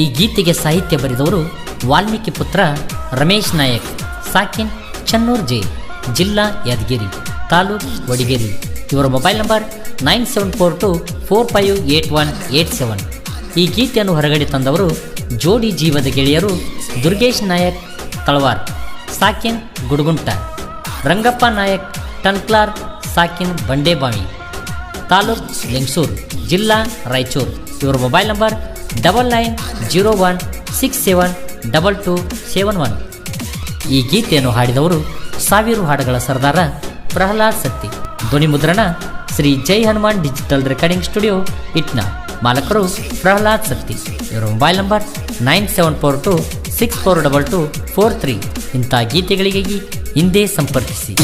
ಈ ಗೀತೆಗೆ ಸಾಹಿತ್ಯ ಬರೆದವರು ವಾಲ್ಮೀಕಿ ಪುತ್ರ ರಮೇಶ್ ನಾಯಕ್, ಸಾಕಿನ್ ಚನ್ನೂರ್ ಜೆ, ಜಿಲ್ಲಾ ಯಾದಗಿರಿ, ತಾಲೂಕ್ ವಡಿಗೇರಿ. ಇವರ mobile number nine seven four two four five eight one eight seven. ಈ ಗೀತೆಯನ್ನು ಹೊರಗಡೆ ತಂದವರು ಜೋಡಿ ಜೀವದ ಗೆಳೆಯರು ದುರ್ಗೇಶ್ ನಾಯಕ್ ತಳವಾರ್, ಸಾಕಿನ್ ಗುಡುಗುಂಟ, ರಂಗಪ್ಪ ನಾಯಕ್ ಟನ್ಕ್ಲಾರ್, ಸಾಕಿನ್ ಬಂಡೇಬಾವಿ, ತಾಲೂಕ್ ಲಿಂಗಸೂರು, ಜಿಲ್ಲಾ ರಾಯಚೂರು. ಇವರ mobile number double nine zero one six seven double two seven one ಈ ಗೀತೆಯನ್ನು ಹಾಡಿದವರು ಸಾವಿರ ಹಾಡುಗಳ ಸರ್ದಾರ ಪ್ರಹ್ಲಾದ್ ಸತ್ತಿ. ಧ್ವನಿ ಮುದ್ರಣ Shri Jai Hanuman digital recording studio, ಇಟ್ನ. ಮಾಲಕರು ಪ್ರಹ್ಲಾದ್ ಸತ್ತಿ. ಇವರ mobile number nine seven four two six four double two four three ಇಂಥ ಗೀತೆಗಳಿಗಾಗಿ ಹಿಂದೆ ಸಂಪರ್ಕಿಸಿ.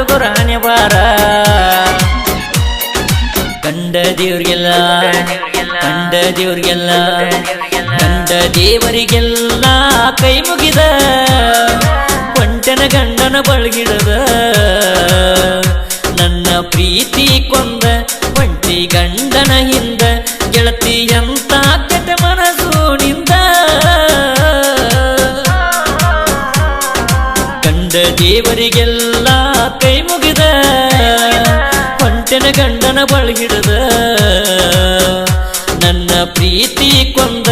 ಹಾಳತ ಹುಡುಗರ ಹಣೆಬಾರ. ಕಂಡ ದೇವ್ರಿಗೆಲ್ಲ ಕಂಡ ದೇವ್ರಿಗೆಲ್ಲ ಕಂಡ ದೇವರಿಗೆಲ್ಲ ಕೈ ಮುಗಿದ. ಒಂಟನ ಗಂಡನ ಬಳಗಿಡದ. ನನ್ನ ಪ್ರೀತಿ ಕೊಂದ ಒಂಟಿ ಗಂಡನ ಹಿಂದ, ಗೆಳತಿ ಎಂತ ಕೆಟ್ಟ ಮನಸ್ಸು ನಿಂದ. ಕಂಡ ದೇವರಿಗೆಲ್ಲ ಕೈ ಮುಗಿದ ಹೊಂಟೆನ ಗಂಡನ ಬಳಗಿಡದ. ನನ್ನ ಪ್ರೀತಿ ಕೊಂದ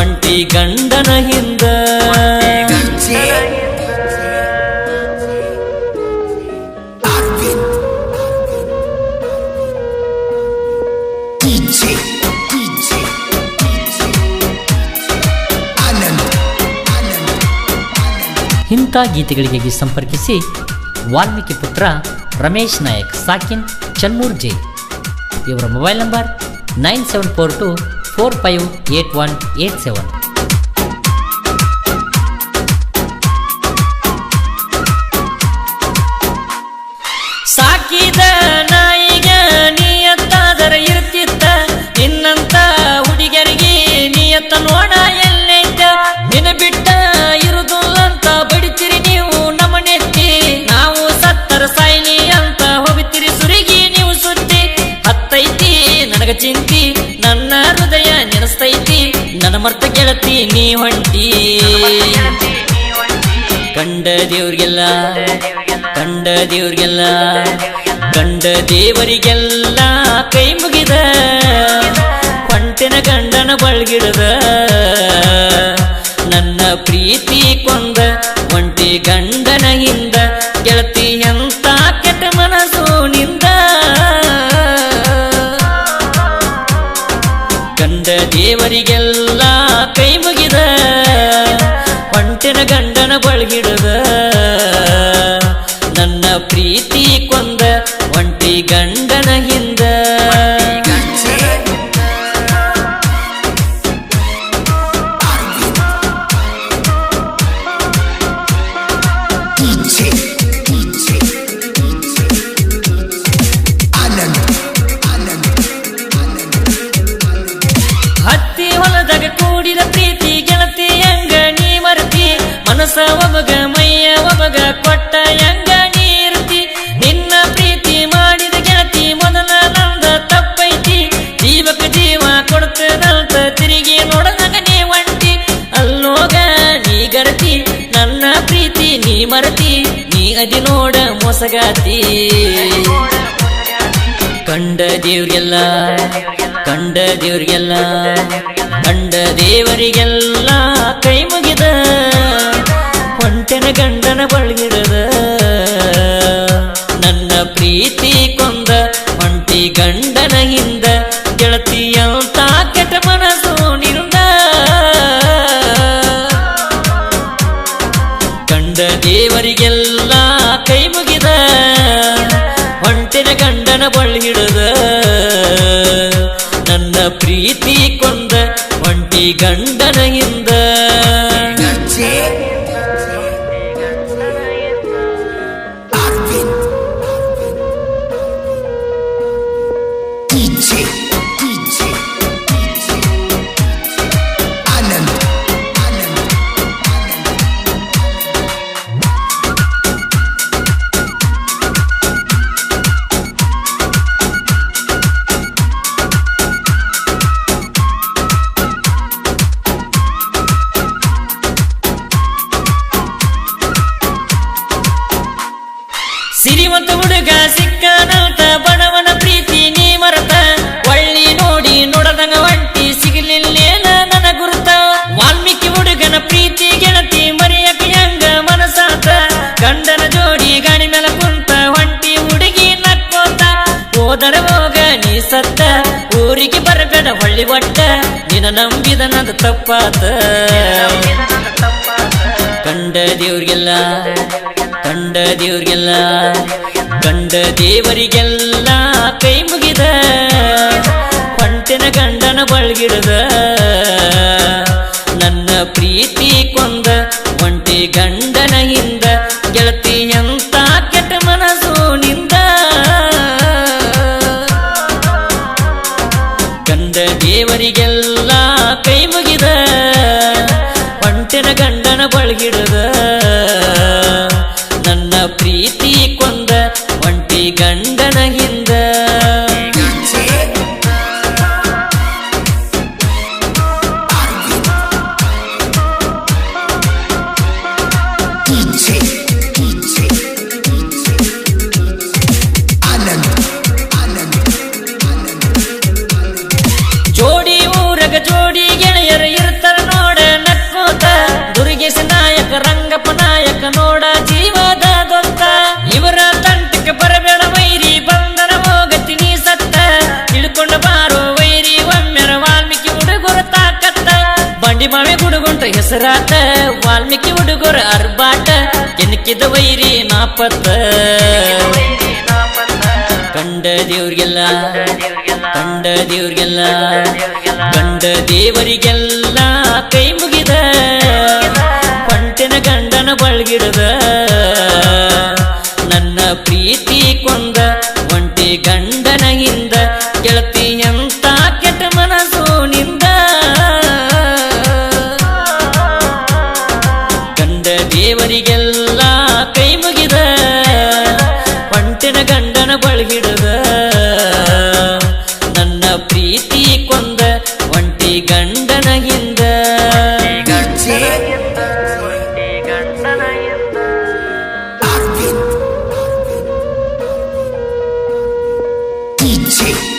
ಒಂಟಿ ಗಂಡನ ಹಿಂದ. ಇಂಥ ಗೀತೆಗಳಿಗಾಗಿ ಸಂಪರ್ಕಿಸಿ ವಾಲ್ಮೀಕಿ ಪುತ್ರ ರಮೇಶ್ ನಾಯಕ್, ಸಾಕಿನ್, ಚನ್ಮೂರ್ ಜೆ. ಇವರ mobile number nine seven four two four five eight one eight seven. ಕಂಡ ದೇವ್ರಿಗೆಲ್ಲ ಕಂಡ ದೇವ್ರಿಗೆಲ್ಲ ಕಂಡ ದೇವರಿಗೆಲ್ಲ ಕೈ ಮುಗಿದ ಹೊಂಟೆನ ಗಂಡನ ಬಳಗಿಡದ ನನ್ನ ಪ್ರೀತಿ ಕೊಂದ ಕೂಡಿದ ಪ್ರೀತಿ, ಗೆಳತಿ ಹೆಂಗ ನೀ ಮರತಿ? ಮನಸ ಒಮಗ, ಮೈಯ ಒಮಗ ಕೊಟ್ಟ ಹೆಂಗ ನೀರುತಿ ನಿನ್ನ ಪ್ರೀತಿ ಮಾಡಿದ ಗೆಳತಿ ಮೊದಲ ನಂದ ತಪ್ಪೈತಿ. ಜೀವಕ ಜೀವ ಕೊಡ್ತದಂತ ತಿರುಗಿ ನೋಡದಾಗ ನೀ ಒಂಟಿ. ಅಲ್ಲೋಗ ನೀ ಗರತಿ, ನನ್ನ ಪ್ರೀತಿ ನೀ ಮರತಿ. ನೀ ಅದಿ ನೋಡ ಮೊಸಗಾತಿ. ಕಂಡ ದೇವ್ರಿಗೆಲ್ಲ ಕಂಡ ದೇವ್ರಿಗೆಲ್ಲ. ಕಂಡ ದೇವರಿಗೆಲ್ಲ ಕೈ ಮುಗಿದ. ಹೊಂಟೆನ ಗಂಡನ ಬಳಗಿಡದ. ನನ್ನ ಪ್ರೀತಿ ಕೊಂದ ಒಂಟಿ ಗಂಡನ ಹಿಂದ. ನನ್ನ ಪ್ರೀತಿ ಕೊಂದ ಒಂಟಿ ಗಂಡನ ಹಿಂದ. ಸಿರಿವಂತ ಹುಡುಗ ಸಿಕ್ಕನಂತ ಬಡವನ ಪ್ರೀತಿ ನೀ ಮರತ. ಒಳ್ಳಿ ನೋಡಿ ನೋಡದಂಗ ಒಂಟಿ ಸಿಗಲಿಲ್ಲೇನ ನನ್ನ ಗುರುತ. ವಾಲ್ಮೀಕಿ ಹುಡುಗನ ಪ್ರೀತಿ ಗೆಳತಿ ಮರೆಯಕ ಹೆಂಗ ಮನಸಾತ ಗಂಡನ ಜೋಡಿ ಗಾಡಿ ಮೇಲೆ ಕುಂತ ಒಂಟಿ ಹುಡುಗಿ ನಕ್ಕೋತ. ಹೋದರ ಹೋಗ ನೀ ಸತ್ತ. ಊರಿಗೆ ಬರಬೇಡ ಹೊಳ್ಳಿ ಒಟ್ಟ. ನಿನ್ನ ನಂಬಿದ ನಂದು ತಪ್ಪಾತ. ಕಂಡ ದೇವ್ರಿಗೆಲ್ಲ ಕಂಡ ದೇವ್ರಿಗೆಲ್ಲ ಕಂಡ ದೇವರಿಗೆಲ್ಲ ಕೈ ಮುಗಿದ ಹೊಂಟಿನ ಗಂಡನ ಬಳಗಿಡದ. ನನ್ನ ಪ್ರೀತಿ ಕೊಂದ ಒಂಟಿ ಗಂಡನ ನನ್ನ ಬಂಡಿ ಮಾವೆ ಗುಡುಗುಂಟ ಹೆಸರಾತ. ವಾಲ್ಮೀಕಿ ಹುಡುಗರ ಅರ್ಬಾಟ. ಕೆನಕಿದ ವೈರಿ ನಾಪತ್ತ. ಕಂಡ ದೇವ್ರಿಗೆಲ್ಲ ಕಂಡ ದೇವ್ರಿಗೆಲ್ಲ, ಕಂಡ ದೇವರಿಗೆಲ್ಲ ಕೈ ಮುಗಿದ 一起。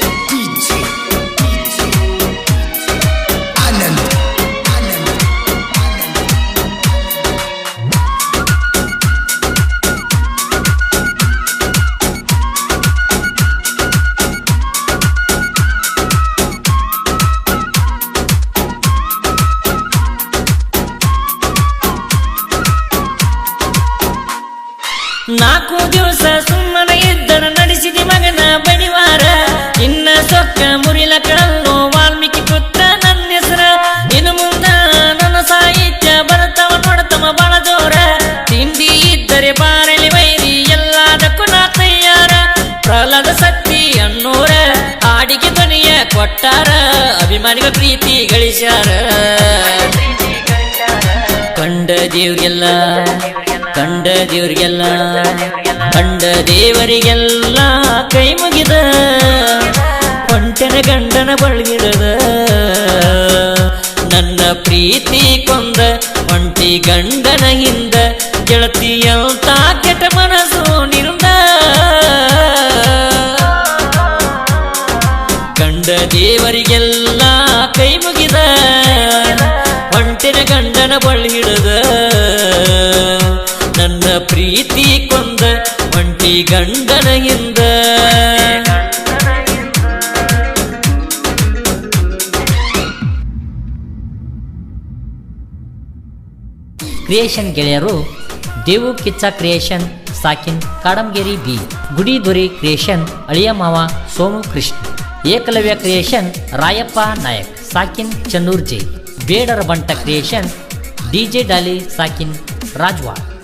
ಪ್ರೀತಿ ಗಳಿಸ್ಯಾರ ಕಂಡ ದೇವ್ರಿಗೆಲ್ಲ ಕಂಡ ದೇವ್ರಿಗೆಲ್ಲ, ಕಂಡ ದೇವರಿಗೆಲ್ಲ ಕೈ ಮುಗಿದ. ಹೊಂಟನ ಗಂಡನ ಬಳಗಿಡದ ನನ್ನ ಪ್ರೀತಿ ಕೊಂದ ಒಂಟಿ ಗಂಡನ ಹಿಂದ ಗೆಳತಿಯಂತ ಕೆಟ್ಟ ಮನಸ್ಸು. ಕಂಡ ದೇವರಿಗೆಲ್ಲ ಕೈ ಮುಗಿದ ಹೊಂಟಿನ ಗಂಡನ ಹಿಡದ. ನನ್ನ ಪ್ರೀತಿ ಕೊಂದ ಒಂಟಿ ಗಂಡನ ಹಿಂದ. ಕ್ರಿಯೇಷನ್ ಗೆಳೆಯರು, ದೇವು ಕಿಚ್ಚ ಕ್ರಿಯೇಷನ್, ಸಾಕಿನ್ ಕಾಡಂಗೇರಿ ಬಿ, ಗುಡಿ ದೊರೆ ಕ್ರಿಯೇಷನ್, ಅಳಿಯ ಮಾವ ಸೋಮು ಕೃಷ್ಣ. ಏಕಲವ್ಯ ಕ್ರಿಯೇಷನ್ ರಾಯಪ್ಪ ನಾಯಕ್ ಸಾಕಿನ್ ಚನ್ನೂರ್ಜಿ. ಬೇಡರ ಬಂಟ ಕ್ರಿಯೇಷನ್ ಡಿಜೆ ಡಾಲಿ ಸಾಕಿನ್ ರಾಜ್ವಾಡ್.